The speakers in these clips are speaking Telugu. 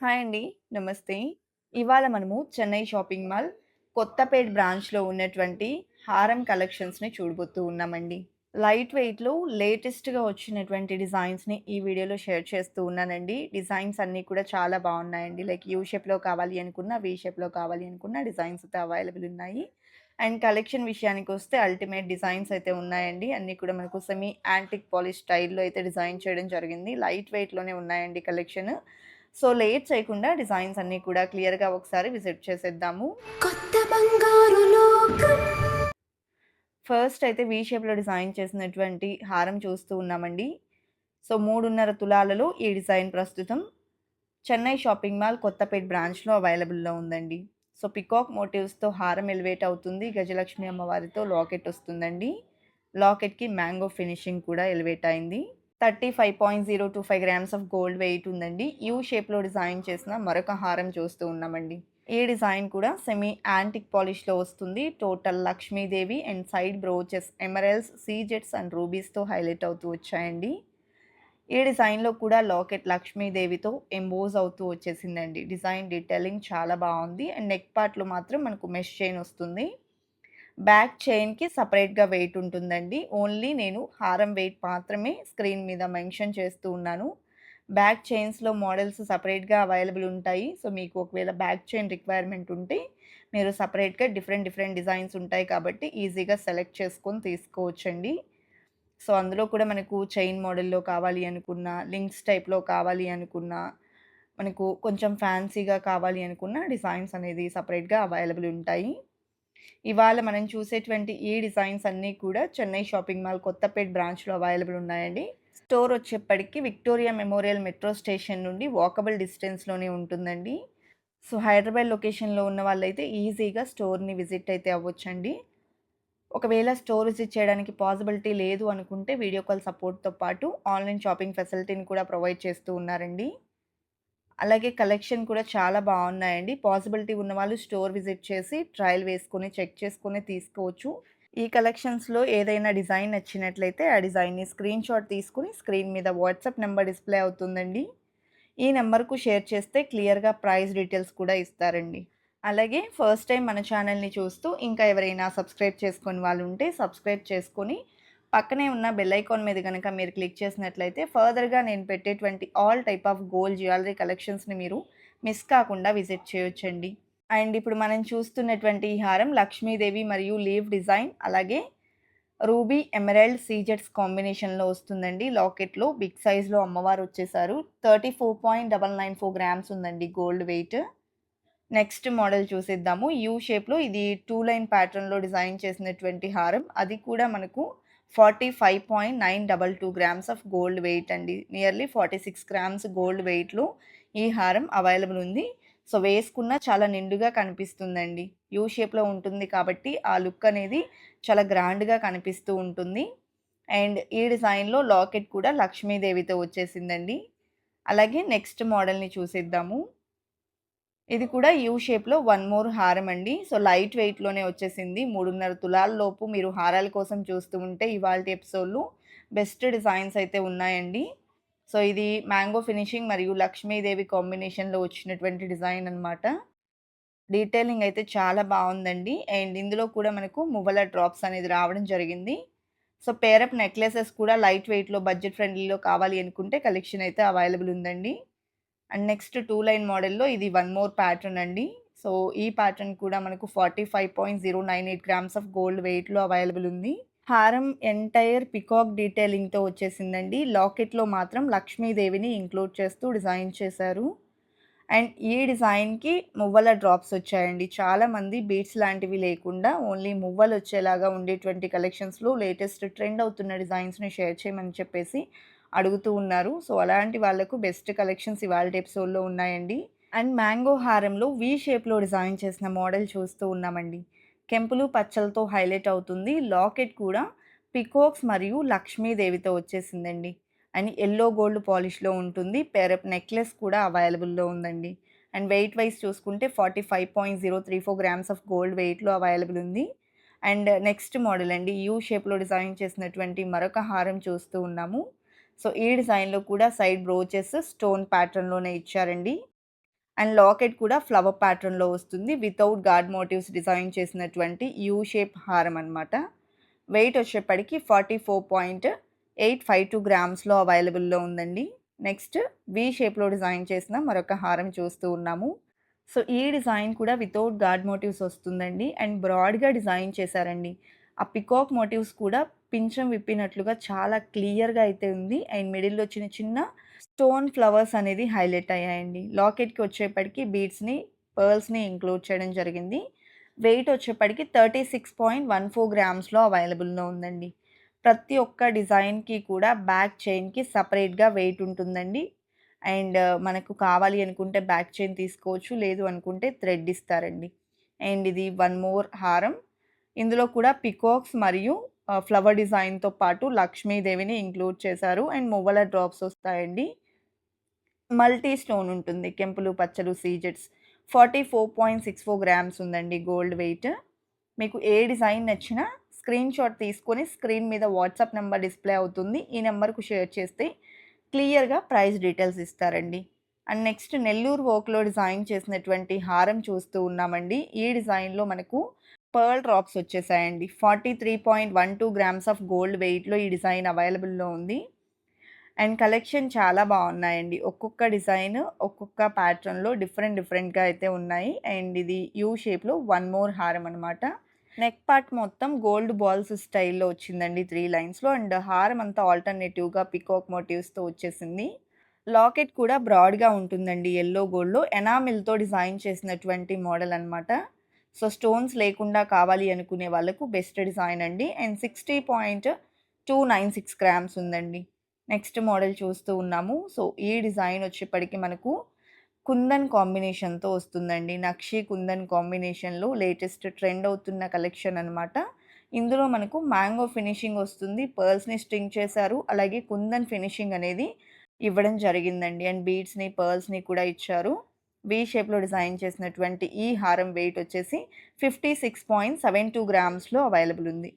హాయ్ అండి. నమస్తే. ఇవాళ మనము చెన్నై షాపింగ్ మాల్ కొత్తపేట్ బ్రాంచ్‌లో ఉన్నటువంటి హారం కలెక్షన్స్‌ని చూడబోతూ ఉన్నామండి. లైట్ వెయిట్‌లో లేటెస్ట్‌గా వచ్చినటువంటి డిజైన్స్‌ని ఈ వీడియోలో షేర్ చేస్తూ ఉన్నానండి. డిజైన్స్ అన్నీ కూడా చాలా బాగున్నాయండి. లైక్ యూ షేప్‌లో కావాలి అనుకున్న, వి షేప్‌లో కావాలి అనుకున్న డిజైన్స్ అయితే అవైలబుల్ ఉన్నాయి. అండ్ కలెక్షన్ విషయానికి వస్తే అల్టిమేట్ డిజైన్స్ అయితే ఉన్నాయండి. అన్నీ కూడా మనకు సెమీ యాంటిక్ పాలిష్ స్టైల్‌లో అయితే డిజైన్ చేయడం జరిగింది. లైట్ వెయిట్‌లోనే ఉన్నాయండి కలెక్షన్. సో లేట్ చేయకుండా డిజైన్స్ అన్నీ కూడా క్లియర్‌గా ఒకసారి విజిట్ చేసేద్దాము. కొత్త బంగారు లోకం ఫస్ట్ అయితే వి షేప్‌లో డిజైన్ చేసినటువంటి హారం చూస్తూ ఉన్నామండి. సో 3.5 తులాలలో ఈ డిజైన్ ప్రస్తుతం చెన్నై షాపింగ్ మాల్ కొత్తపేట్ బ్రాంచ్‌లో అవైలబుల్‌లో ఉందండి. సో పికాక్ మోటివ్స్‌తో హారం ఎలివేట్ అవుతుంది. గజలక్ష్మి అమ్మవారితో లాకెట్ వస్తుందండి. లాకెట్‌కి మ్యాంగో ఫినిషింగ్ కూడా ఎలివేట్ అయింది. 35.025 గ్రామ్స్ ఆఫ్ గోల్డ్ వెయిట్ ఉందండి. యూ షేప్‌లో డిజైన్ చేసిన మరొక హారం చూస్తూ ఉన్నామండి. ఈ డిజైన్ కూడా సెమీ యాంటిక్ పాలిష్‌లో వస్తుంది. Total Lakshmidevi and side brooches emeralds సీజెట్స్ and రూబీస్‌తో హైలైట్ అవుతూ వచ్చాయండి. ఈ డిజైన్‌లో కూడా లాకెట్ లక్ష్మీదేవితో ఎంబోజ్ అవుతూ వచ్చేసిందండి. డిజైన్ డీటెయిలింగ్ చాలా బాగుంది. అండ్ నెక్ పార్ట్‌లో మాత్రం మనకు మెష్ చైన్ వస్తుంది. బ్యాక్ చైన్‌కి సపరేట్గా వెయిట్ ఉంటుందండి. ఓన్లీ నేను హారం వెయిట్ మాత్రమే స్క్రీన్ మీద మెన్షన్ చేస్తూ ఉన్నాను. బ్యాక్ చైన్స్‌లో మోడల్స్ సపరేట్గా అవైలబుల్ ఉంటాయి. సో మీకు ఒకవేళ బ్యాక్ చైన్ రిక్వైర్మెంట్ ఉంటే మీరు సపరేట్గా డిఫరెంట్ డిఫరెంట్ డిజైన్స్ ఉంటాయి కాబట్టి ఈజీగా సెలెక్ట్ చేసుకొని తీసుకోవచ్చండి. సో అందులో కూడా మనకు చైన్ మోడల్‌లో కావాలి అనుకున్న, లింక్స్ టైప్‌లో కావాలి అనుకున్న, మనకు కొంచెం ఫ్యాన్సీగా కావాలి అనుకున్న డిజైన్స్ అనేది సపరేట్గా అవైలబుల్ ఉంటాయి. ఇవాళ మనం చూసేటువంటి ఈ డిజైన్స్ అన్నీ కూడా చెన్నై షాపింగ్ మాల్ కొత్తపేట్ బ్రాంచ్‌లో అవైలబుల్ ఉన్నాయండి. స్టోర్ వచ్చేప్పటికి విక్టోరియా మెమోరియల్ మెట్రో స్టేషన్ నుండి వాకబుల్ డిస్టెన్స్‌లోనే ఉంటుందండి. సో హైదరాబాద్ లొకేషన్‌లో ఉన్న వాళ్ళైతే ఈజీగా స్టోర్‌ని విజిట్ అయితే అవ్వచ్చండి ఒకవేళ స్టోర్ విజిట్ చేయడానికి పాసిబిలిటీ లేదు అనుకుంటే వీడియో కాల్ సపోర్ట్‌తో పాటు ఆన్‌లైన్ షాపింగ్ ఫెసిలిటీని కూడా ప్రొవైడ్ చేస్తూ ఉన్నారండి. అలాగే కలెక్షన్ కూడా చాలా బాగున్నాయండి. పాసిబిలిటీ ఉన్నవాళ్ళు స్టోర్ విజిట్ చేసి ట్రయల్ వేసుకొని, చెక్ చేసుకొని తీసుకోవచ్చు. ఈ కలెక్షన్స్‌లో ఏదైనా డిజైన్ నచ్చినట్లయితే ఆ డిజైన్‌ని స్క్రీన్ షాట్ తీసుకొని స్క్రీన్ మీద వాట్సాప్ నెంబర్ డిస్‌ప్లే అవుతుందండి. ఈ నెంబర్‌కు షేర్ చేస్తే క్లియర్‌గా ప్రైస్ డీటెయిల్స్ కూడా ఇస్తారండి. అలాగే ఫస్ట్ టైం మన ఛానల్‌ని చూస్తూ ఇంకా ఎవరైనా సబ్స్క్రైబ్ చేసుకుని వాళ్ళు ఉంటే సబ్స్క్రైబ్ చేసుకొని పక్కనే ఉన్న బెల్ ఐకాన్ మీద కనుక మీరు క్లిక్ చేసినట్లయితే ఫర్దర్‌గా నేను పెట్టేటువంటి all type of gold jewellery కలెక్షన్స్‌ని మీరు మిస్ కాకుండా విజిట్ చేయొచ్చండి. అండ్ ఇప్పుడు మనం చూస్తున్నటువంటి ఈ హారం లక్ష్మీదేవి మరియు లీవ్ డిజైన్ అలాగే రూబీ, ఎమరాల్డ్, సీజెట్స్ కాంబినేషన్‌లో వస్తుందండి. లాకెట్‌లో బిగ్ సైజ్‌లో అమ్మవారు వచ్చేసారు. 34.994 గ్రామ్స్ ఉందండి గోల్డ్ వెయిట్. నెక్స్ట్ మోడల్ చూసేద్దాము. యూ షేప్‌లో ఇది టూ లైన్ ప్యాటర్న్‌లో డిజైన్ చేసినటువంటి హారం. అది కూడా మనకు 45.922 గ్రామ్స్ ఆఫ్ గోల్డ్ వెయిట్ అండి. నియర్లీ 46 గ్రామ్స్ గోల్డ్ వెయిట్‌లో ఈ హారం అవైలబుల్ ఉంది. సో వేసుకున్న చాలా నిండుగా కనిపిస్తుందండి. యూ షేప్‌లో ఉంటుంది కాబట్టి ఆ లుక్ అనేది చాలా గ్రాండ్‌గా కనిపిస్తూ ఉంటుంది. అండ్ ఈ డిజైన్‌లో లాకెట్ కూడా లక్ష్మీదేవితో వచ్చేసిందండి. అలాగే నెక్స్ట్ మోడల్‌ని చూసేద్దాము. ఇది కూడా యూ షేప్‌లో వన్ మోర్ హారం అండి. సో లైట్ వెయిట్‌లోనే వచ్చేసింది. 3.5 తులాల లోపు మీరు హారాల కోసం చూస్తూ ఉంటే ఇవాళ ఎపిసోడ్లు బెస్ట్ డిజైన్స్ అయితే ఉన్నాయండి. సో ఇది మ్యాంగో ఫినిషింగ్ మరియు లక్ష్మీదేవి కాంబినేషన్‌లో వచ్చినటువంటి డిజైన్ అనమాట. డీటెయిలింగ్ అయితే చాలా బాగుందండి అండ్ ఇందులో కూడా మనకు మువ్వల డ్రాప్స్ అనేది రావడం జరిగింది. సో పేరప్ నెక్లెసెస్ కూడా లైట్ వెయిట్‌లో బడ్జెట్ ఫ్రెండ్లీలో కావాలి అనుకుంటే కలెక్షన్ అయితే అవైలబుల్ ఉందండి. అండ్ నెక్స్ట్ టూ లైన్ మోడల్‌లో ఇది వన్ మోర్ ప్యాటర్న్ అండి. సో ఈ ప్యాటర్న్ కూడా మనకు 45.098 గ్రామ్స్ ఆఫ్ గోల్డ్ వెయిట్‌లో అవైలబుల్ ఉంది. హారం ఎంటైర్ పికాక్ డీటెయిలింగ్‌తో వచ్చేసిందండి. లాకెట్‌లో మాత్రం లక్ష్మీదేవిని ఇంక్లూడ్ చేస్తూ డిజైన్ చేశారు. అండ్ ఈ డిజైన్‌కి మువ్వల డ్రాప్స్ వచ్చాయండి. చాలామంది బీట్స్ లాంటివి లేకుండా ఓన్లీ మువ్వలు వచ్చేలాగా ఉండేటువంటి కలెక్షన్స్‌లో లేటెస్ట్ ట్రెండ్ అవుతున్న డిజైన్స్‌ని షేర్ చేయమని చెప్పేసి అడుగుతూ ఉన్నారు. సో అలాంటి వాళ్ళకు బెస్ట్ కలెక్షన్స్ ఇవాళ ఎపిసోడ్‌లో ఉన్నాయండి. అండ్ మ్యాంగో హారంలో వి షేప్‌లో డిజైన్ చేసిన మోడల్ చూస్తూ ఉన్నామండి. కెంపులు, పచ్చలతో హైలైట్ అవుతుంది. లాకెట్ కూడా పికోక్స్ మరియు లక్ష్మీదేవితో వచ్చేసిందండి. అండ్ ఎల్లో గోల్డ్ పాలిష్‌లో ఉంటుంది. పేరప్ నెక్లెస్ కూడా అవైలబుల్‌లో ఉందండి. అండ్ వెయిట్ వైస్ చూసుకుంటే 45.034 గ్రామ్స్ ఆఫ్ గోల్డ్ వెయిట్‌లో అవైలబుల్ ఉంది. అండ్ నెక్స్ట్ మోడల్ అండి. యూ షేప్‌లో డిజైన్ చేసినటువంటి మరొక హారం చూస్తూ ఉన్నాము. సో ఈ డిజైన్‌లో కూడా సైడ్ బ్రోచెస్ స్టోన్ ప్యాటర్న్‌లోనే ఇచ్చారండి. అండ్ లాకెట్ కూడా ఫ్లవర్ ప్యాటర్న్‌లో వస్తుంది. వితౌట్ గార్డ్ మోటివ్స్ డిజైన్ చేసినటువంటి యూ షేప్ హారం అనమాట. వెయిట్ వచ్చేప్పటికి 44.852 గ్రామ్స్‌లో అవైలబుల్‌లో ఉందండి. నెక్స్ట్ వి షేప్‌లో డిజైన్ చేసిన మరొక హారం చూస్తూ ఉన్నాము. సో, ఈ డిజైన్ కూడా వితౌట్ గార్డ్ మోటివ్స్ వస్తుందండి. అండ్ బ్రాడ్‌గా డిజైన్ చేశారండి. ఆ పికాక్ మోటివ్స్ కూడా పించం విప్పినట్లుగా చాలా క్లియర్‌గా అయితే ఉంది. అండ్ మిడిల్‌లో చిన్న చిన్న స్టోన్ ఫ్లవర్స్ అనేది హైలైట్ అయ్యాయండి. లాకెట్‌కి వచ్చేప్పటికి బీడ్స్‌ని, పర్ల్స్‌ని ఇంక్లూడ్ చేయడం జరిగింది. వెయిట్ వచ్చేప్పటికి 36.14 గ్రామ్స్‌లో అవైలబుల్‌లో ఉందండి. ప్రతి ఒక్క డిజైన్‌కి కూడా బ్యాక్ చైన్‌కి సపరేట్గా వెయిట్ ఉంటుందండి. అండ్ మనకు కావాలి అనుకుంటే బ్యాక్ చైన్ తీసుకోవచ్చు. లేదు అనుకుంటే థ్రెడ్ ఇస్తారండి. అండ్ ఇది వన్ మోర్ హారం. ఇందులో కూడా పికాక్స్ మరియు ఫ్లవర్ డిజైన్‌తో పాటు లక్ష్మీదేవిని ఇంక్లూడ్ చేశారు. అండ్ మువ్వల డ్రాప్స్ వస్తాయండి. మల్టీ స్టోన్ ఉంటుంది. కెంపులు, పచ్చలు, సీజెడ్స్ 44.64 గ్రామ్స్ ఉందండి గోల్డ్ వెయిట్. మీకు ఏ డిజైన్ నచ్చినా స్క్రీన్‌షాట్ తీసుకొని స్క్రీన్ మీద వాట్సాప్ నెంబర్ డిస్‌ప్లే అవుతుంది. ఈ నెంబర్కు షేర్ చేస్తే క్లియర్‌గా ప్రైస్ డీటెయిల్స్ ఇస్తారండి. అండ్ నెక్స్ట్ నెల్లూరు వర్క్‌లో డిజైన్ చేసినటువంటి హారం చూస్తూ ఉన్నామండి. ఈ డిజైన్‌లో మనకు పర్ల్ రాక్స్ వచ్చేసాయండి. 43.12 గ్రామ్స్ ఆఫ్ గోల్డ్ వెయిట్‌లో ఈ డిజైన్ అవైలబుల్‌లో ఉంది. అండ్ కలెక్షన్ చాలా బాగున్నాయండి. ఒక్కొక్క డిజైన్, ఒక్కొక్క ప్యాటర్న్‌లో డిఫరెంట్ డిఫరెంట్‌గా అయితే ఉన్నాయి. అండ్ ఇది యూ షేప్‌లో వన్ మోర్ హారం అనమాట. నెక్ పార్ట్ మొత్తం గోల్డ్ బాల్స్ స్టైల్‌లో వచ్చిందండి త్రీ లైన్స్‌లో. అండ్ హారం అంతా ఆల్టర్‌నేటివ్‌గా పికాక్ మోటివ్స్‌తో వచ్చేసింది. లాకెట్ కూడా బ్రాడ్‌గా ఉంటుందండి. ఎల్లో గోల్డ్‌లో ఎనామిల్‌తో డిజైన్ చేసినటువంటి మోడల్ అనమాట. సో, స్టోన్స్ లేకుండా కావాలి అనుకునే వాళ్ళకు బెస్ట్ డిజైన్ అండి. అండ్ 60.296 గ్రామ్స్ ఉందండి. నెక్స్ట్ మోడల్ చూస్తూ ఉన్నాము. సో, ఈ డిజైన్ వచ్చేప్పటికి మనకు కుందన్ కాంబినేషన్‌తో వస్తుందండి. నక్షి, కుందన్ కాంబినేషన్‌లో లేటెస్ట్ ట్రెండ్ అవుతున్న కలెక్షన్ అనమాట. ఇందులో మనకు మ్యాంగో ఫినిషింగ్ వస్తుంది. పర్ల్స్‌ని స్ట్రింగ్ చేశారు. అలాగే కుందన్ ఫినిషింగ్ అనేది ఇవ్వడం జరిగిందండి. అండ్ బీడ్స్‌ని, పర్ల్స్‌ని కూడా ఇచ్చారు. వి షేప్‌లో డిజైన్ చేసినటువంటి ఈ హారం వెయిట్ వచ్చేసి 56.72 గ్రామ్స్‌లో అవైలబుల్ ఉంది.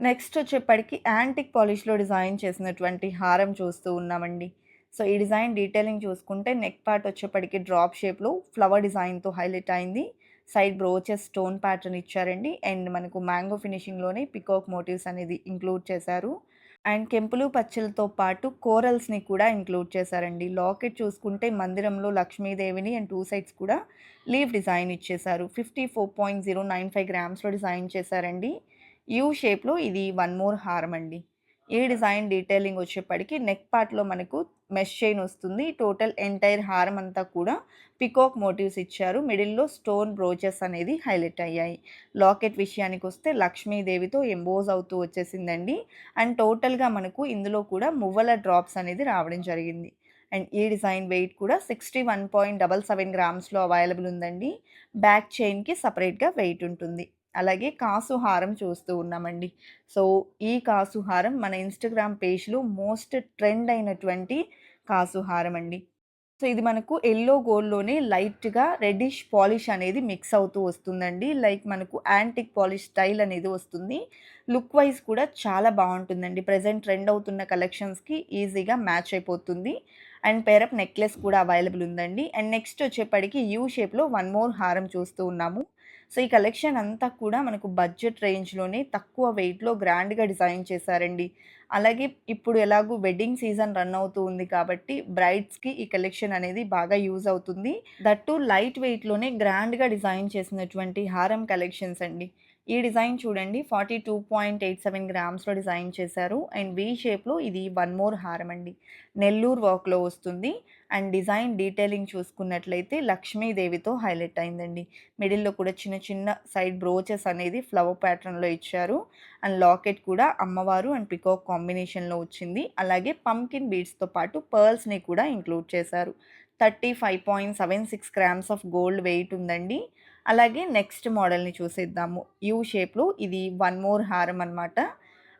నెక్స్ట్ వచ్చేప్పటికి యాంటిక్ పాలిష్‌లో డిజైన్ చేసినటువంటి హారం చూస్తూ ఉన్నామండి. సో, ఈ డిజైన్ డీటెయిలింగ్ చూసుకుంటే నెక్ పార్ట్ వచ్చేప్పటికి డ్రాప్ షేప్‌లో ఫ్లవర్ డిజైన్‌తో హైలైట్ అయింది. సైడ్ బ్రోచెస్ స్టోన్ ప్యాటర్న్ ఇచ్చారండి. అండ్ మనకు మ్యాంగో ఫినిషింగ్‌లోనే పికాక్ మోటివ్స్ అనేది ఇంక్లూడ్ చేశారు. అండ్ కెంపులు, పచ్చలతో పాటు కోరల్స్‌ని కూడా ఇంక్లూడ్ చేశారండి. లాకెట్ చూసుకుంటే మందిరంలో లక్ష్మీదేవిని అండ్ టూ సైడ్స్ కూడా లీఫ్ డిజైన్ ఇచ్చేశారు. 54.095 గ్రామ్స్‌లో డిజైన్ చేశారండి. యూ షేప్‌లో ఇది వన్ మోర్ హారం అండి. ఈ డిజైన్ డీటెయిలింగ్ వచ్చేప్పటికి నెక్ పార్ట్‌లో మనకు మెష్ చైన్ వస్తుంది. టోటల్ ఎంటైర్ హారం అంతా కూడా పికాక్ మోటివ్స్ ఇచ్చారు. మిడిల్‌లో స్టోన్ బ్రోచెస్ అనేది హైలైట్ అయ్యాయి. లాకెట్ విషయానికి వస్తే లక్ష్మీదేవితో ఎంబోజ్ అవుతూ వచ్చేసిందండి. అండ్ టోటల్‌గా మనకు ఇందులో కూడా మువ్వల డ్రాప్స్ అనేది రావడం జరిగింది. అండ్ ఈ డిజైన్ వెయిట్ కూడా 61.77 గ్రామ్స్‌లో అవైలబుల్ ఉందండి. బ్యాక్ చైన్‌కి సపరేట్గా వెయిట్ ఉంటుంది. అలాగే కాసుహారం చూస్తూ ఉన్నామండి. సో, ఈ కాసుహారం మన ఇన్‌స్టాగ్రామ్ పేజ్‌లో మోస్ట్ ట్రెండ్ అయినటువంటి కాసుహారం అండి. సో, ఇది మనకు ఎల్లో గోల్డ్‌లోనే లైట్‌గా రెడ్డిష్ పాలిష్ అనేది మిక్స్ అవుతూ వస్తుందండి. లైక్ మనకు యాంటిక్ పాలిష్ స్టైల్ అనేది వస్తుంది. లుక్ వైజ్ కూడా చాలా బాగుంటుందండి ప్రజెంట్ ట్రెండ్ అవుతున్న కలెక్షన్స్‌కి ఈజీగా మ్యాచ్ అయిపోతుంది. అండ్ పేరప్ నెక్లెస్ కూడా అవైలబుల్ ఉందండి. అండ్ నెక్స్ట్ వచ్చేప్పటికి యూ షేప్‌లో వన్ మోర్ హారం చూస్తూ ఉన్నాము. సో, ఈ కలెక్షన్ అంతా కూడా మనకు బడ్జెట్ రేంజ్‌లోనే తక్కువ వెయిట్‌లో గ్రాండ్‌గా డిజైన్ చేశారండి. అలాగే ఇప్పుడు ఎలాగో వెడ్డింగ్ సీజన్ రన్ అవుతూ ఉంది కాబట్టి బ్రైడ్స్‌కి ఈ కలెక్షన్ అనేది బాగా యూజ్ అవుతుంది. దట్ టూ లైట్ వెయిట్‌లోనే గ్రాండ్‌గా డిజైన్ చేసినటువంటి హారం కలెక్షన్స్ అండి. ఈ డిజైన్ చూడండి 42.87 గ్రామ్స్‌లో డిజైన్ చేశారు. అండ్ వి షేప్‌లో ఇది వన్ మోర్ హారం అండి. నెల్లూరు వర్క్‌లో వస్తుంది. అండ్ డిజైన్ డీటెయిలింగ్ చూసుకున్నట్లయితే లక్ష్మీదేవితో హైలైట్ అయిందండి. మిడిల్‌లో కూడా చిన్న చిన్న సైడ్ బ్రోచెస్ అనేది ఫ్లవర్ ప్యాటర్న్‌లో ఇచ్చారు. అండ్ లాకెట్ కూడా అమ్మవారు అండ్ పికాక్ కాంబినేషన్‌లో వచ్చింది. అలాగే పంకిన్ బీడ్స్‌తో పాటు పర్ల్స్‌ని కూడా ఇంక్లూడ్ చేశారు. 35.76 గ్రామ్స్ ఆఫ్ గోల్డ్ వెయిట్ ఉందండి. అలాగే నెక్స్ట్ మోడల్‌ని చూసేద్దాము. యూ షేప్‌లో ఇది వన్ మోర్ హారం అనమాట.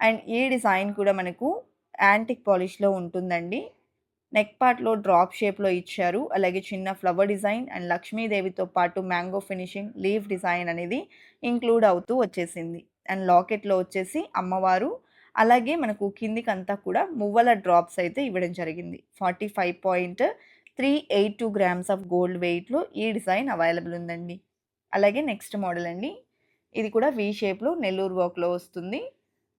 అండ్ ఈ డిజైన్ కూడా మనకు యాంటిక్ పాలిష్‌లో ఉంటుందండి. నెక్ పార్ట్‌లో డ్రాప్ షేప్‌లో ఇచ్చారు. అలాగే చిన్న ఫ్లవర్ డిజైన్ అండ్ లక్ష్మీదేవితో పాటు మ్యాంగో ఫినిషింగ్, లీఫ్ డిజైన్ అనేది ఇంక్లూడ్ అవుతూ వచ్చేసింది. అండ్ లాకెట్‌లో వచ్చేసి అమ్మవారు అలాగే మనకు కిందికంతా కూడా మువ్వల డ్రాప్స్ అయితే ఇవ్వడం జరిగింది. Forty five point three eight two grams of gold వెయిట్లో ఈ డిజైన్ అవైలబుల్ ఉందండి. అలాగే నెక్స్ట్ మోడల్ అండి. ఇది కూడా వీ షేప్లో నెల్లూరు వర్క్లో వస్తుంది.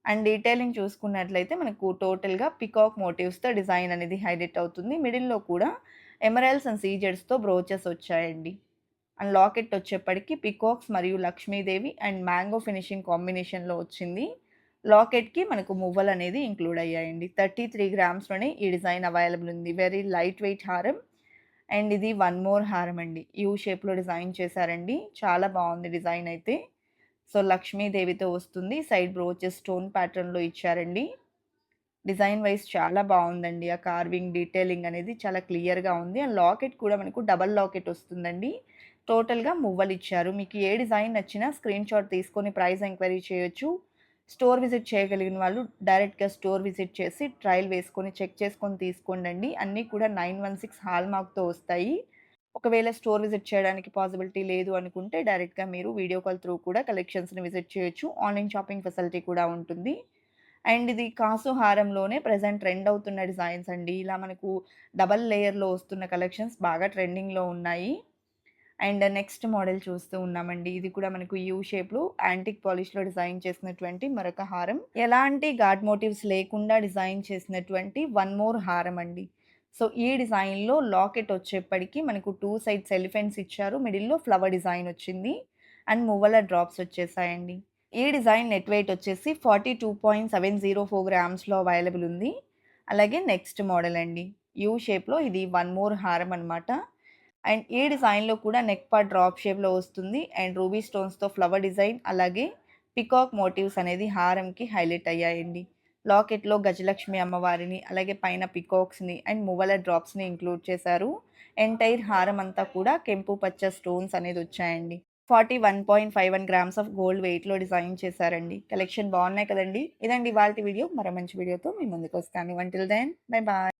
అండ్ డీటెయిలింగ్ చూసుకున్నట్లయితే మనకు టోటల్గా పికాక్ మోటివ్స్తో డిజైన్ అనేది హైలైట్ అవుతుంది. మిడిల్లో కూడా ఎమరాల్స్ అండ్ సీజెడ్స్తో బ్రోచెస్ వచ్చాయండి. అండ్ లాకెట్ వచ్చేప్పటికి పికాక్స్ మరియు లక్ష్మీదేవి అండ్ మ్యాంగో ఫినిషింగ్ కాంబినేషన్లో వచ్చింది. లాకెట్కి మనకు మువ్వలు అనేది ఇంక్లూడ్ అయ్యాయండి. థర్టీ త్రీ గ్రామ్స్లోనే ఈ డిజైన్ అవైలబుల్ ఉంది. వెరీ లైట్ వెయిట్ హారం అండ్ ఇది వన్ మోర్ హారం అండి. యూ షేప్లో డిజైన్ చేశారండి. చాలా బాగుంది డిజైన్ అయితే. సో లక్ష్మీదేవితో వస్తుంది. సైడ్ బ్రోచెస్ స్టోన్ ప్యాటర్న్లో ఇచ్చారండి. డిజైన్ వైజ్ చాలా బాగుందండి. ఆ కార్వింగ్ డీటెయిలింగ్ అనేది చాలా క్లియర్గా ఉంది. అండ్ లాకెట్ కూడా మనకు డబల్ లాకెట్ వస్తుందండి. టోటల్గా మువ్వలు ఇచ్చారు. మీకు ఏ డిజైన్ నచ్చినా స్క్రీన్ షాట్ తీసుకొని ప్రైస్ ఎంక్వైరీ చేయొచ్చు. స్టోర్ విజిట్ చేయగలిగిన వాళ్ళు డైరెక్ట్గా స్టోర్ విజిట్ చేసి ట్రయల్ వేసుకొని చెక్ చేసుకొని తీసుకోండి అన్నీ కూడా నైన్ వన్ సిక్స్ హాల్ మార్క్తో వస్తాయి. ఒకవేళ స్టోర్ విజిట్ చేయడానికి పాసిబిలిటీ లేదు అనుకుంటే డైరెక్ట్గా మీరు వీడియో కాల్ త్రూ కూడా కలెక్షన్స్ని విజిట్ చేయొచ్చు. ఆన్లైన్ షాపింగ్ ఫెసిలిటీ కూడా ఉంటుంది. అండ్ ఇది కాసు హారంలోనే ప్రజెంట్ ట్రెండ్ అవుతున్న డిజైన్స్ అండి. ఇలా మనకు డబల్ లేయర్లో వస్తున్న కలెక్షన్స్ బాగా ట్రెండింగ్లో ఉన్నాయి. అండ్ నెక్స్ట్ మోడల్ చూస్తూ ఉన్నామండి. ఇది కూడా మనకు యూ షేప్లో యాంటిక్ పాలిష్లో డిజైన్ చేసినటువంటి మరొక హారం. ఎలాంటి గాడ్ మోటివ్స్ లేకుండా డిజైన్ చేసినటువంటి వన్ మోర్ హారం అండి సో ఈ డిజైన్లో లాకెట్ వచ్చేప్పటికి మనకు టూ సైడ్స్ ఎలిఫెంట్స్ ఇచ్చారు. మిడిల్లో ఫ్లవర్ డిజైన్ వచ్చింది. అండ్ మువ్వల డ్రాప్స్ వచ్చేసాయండి. ఈ డిజైన్ నెట్ వెయిట్ వచ్చేసి forty two point seven zero four గ్రామ్స్లో available ఉంది. అలాగే నెక్స్ట్ మోడల్ అండి. యూ షేప్లో ఇది వన్ మోర్ హారం అనమాట అండ్ ఈ డిజైన్లో కూడా నెక్ పార్ట్ డ్రాప్ షేప్లో వస్తుంది. అండ్ రూబీ స్టోన్స్తో ఫ్లవర్ డిజైన్ అలాగే పికాక్ మోటివ్స్ అనేది హారంకి హైలైట్ అయ్యాయండి. లాకెట్లో గజలక్ష్మి అమ్మవారిని అలాగే పైన పికాక్స్ని అండ్ మువ్వల డ్రాప్స్ని ఇంక్లూడ్ చేశారు. ఎంటైర్ హారం అంతా కూడా కెంపు పచ్చ స్టోన్స్ అనేది వచ్చాయండి. Forty one point five one grams of gold వెయిట్లో డిజైన్ చేశారండి. కలెక్షన్ బాగున్నాయి కదండి. ఇదండి వాళ్ళ వీడియో. మరో మంచి వీడియోతో మీ ముందుకు వస్తాను. Until then bye bye